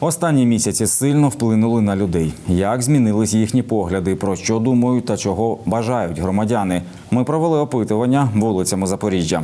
Останні місяці сильно вплинули на людей. Як змінились їхні погляди, про що думають та чого бажають громадяни? Ми провели опитування вулицями Запоріжжя.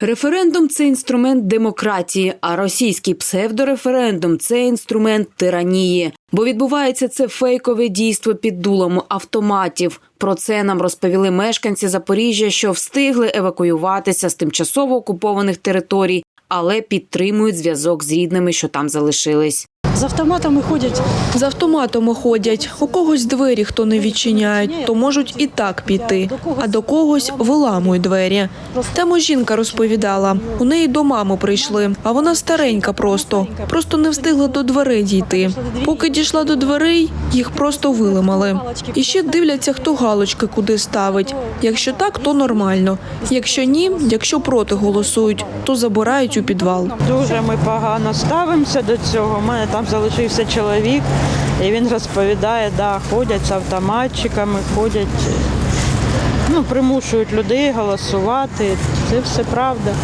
Референдум це інструмент демократії, а російський псевдореферендум це інструмент тиранії. Бо відбувається це фейкове дійство під дулом автоматів. Про це нам розповіли мешканці Запоріжжя, що встигли евакуюватися з тимчасово окупованих територій, але підтримують зв'язок з рідними, що там залишились. З автоматами ходять. З автоматами ходять. У когось двері хто не відчиняють, то можуть і так піти, а до когось виламують двері. Тему жінка розповідала. У неї до мами прийшли, а вона старенька просто. Просто не встигла до дверей дійти. Поки дійшла до дверей, їх просто виламали. І ще дивляться, хто галочки куди ставить. Якщо так, то нормально. Якщо ні, якщо проти голосують, то забирають у підвал. Дуже ми погано ставимося до цього. У мене там залишився чоловік, і він розповідає, да, ходять з автоматчиками, ходять, ну, примушують людей голосувати. Це все правда.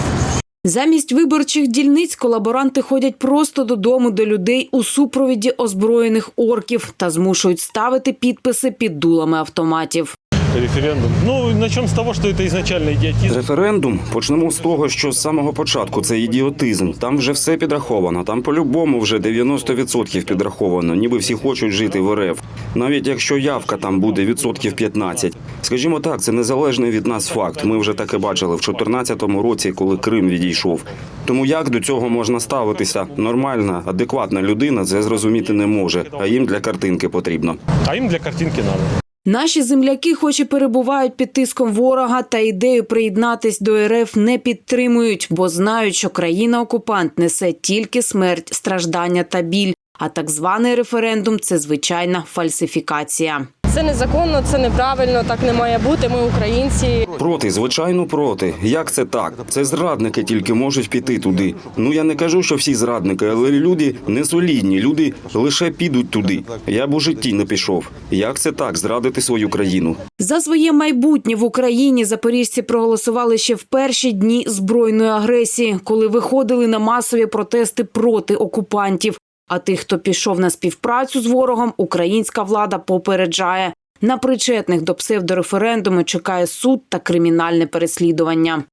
Замість виборчих дільниць колаборанти ходять просто додому до людей у супровіді озброєних орків та змушують ставити підписи під дулами автоматів. Референдум. Ну, начнем с того, что это изначально идиотизм. Референдум почнемо з того, що з самого початку це ідіотизм. Там вже все підраховано. Там по-любому вже 90% підраховано. Ніби всі хочуть жити в РФ. Навіть якщо явка там буде відсотків 15. Скажімо так, це незалежний від нас факт. Ми вже таке бачили в 2014 році, коли Крим відійшов. Тому як до цього можна ставитися? Нормальна, адекватна людина це зрозуміти не може, а їм для картинки потрібно. А им для картинки надо. Наші земляки, хоч і перебувають під тиском ворога, та ідею приєднатись до РФ не підтримують, бо знають, що країна-окупант несе тільки смерть, страждання та біль. А так званий референдум це звичайна фальсифікація. Це незаконно, це неправильно, так не має бути. Ми українці. Проти, звичайно, проти. Як це так? Це зрадники тільки можуть піти туди. Ну я не кажу, що всі зрадники, але люди не солідні. Люди лише підуть туди. Я б у житті не пішов. Як це так? Зрадити свою країну? За своє майбутнє в Україні запоріжці проголосували ще в перші дні збройної агресії, коли виходили на масові протести проти окупантів. А тих, хто пішов на співпрацю з ворогом, українська влада попереджає. На причетних до псевдореферендуму чекає суд та кримінальне переслідування.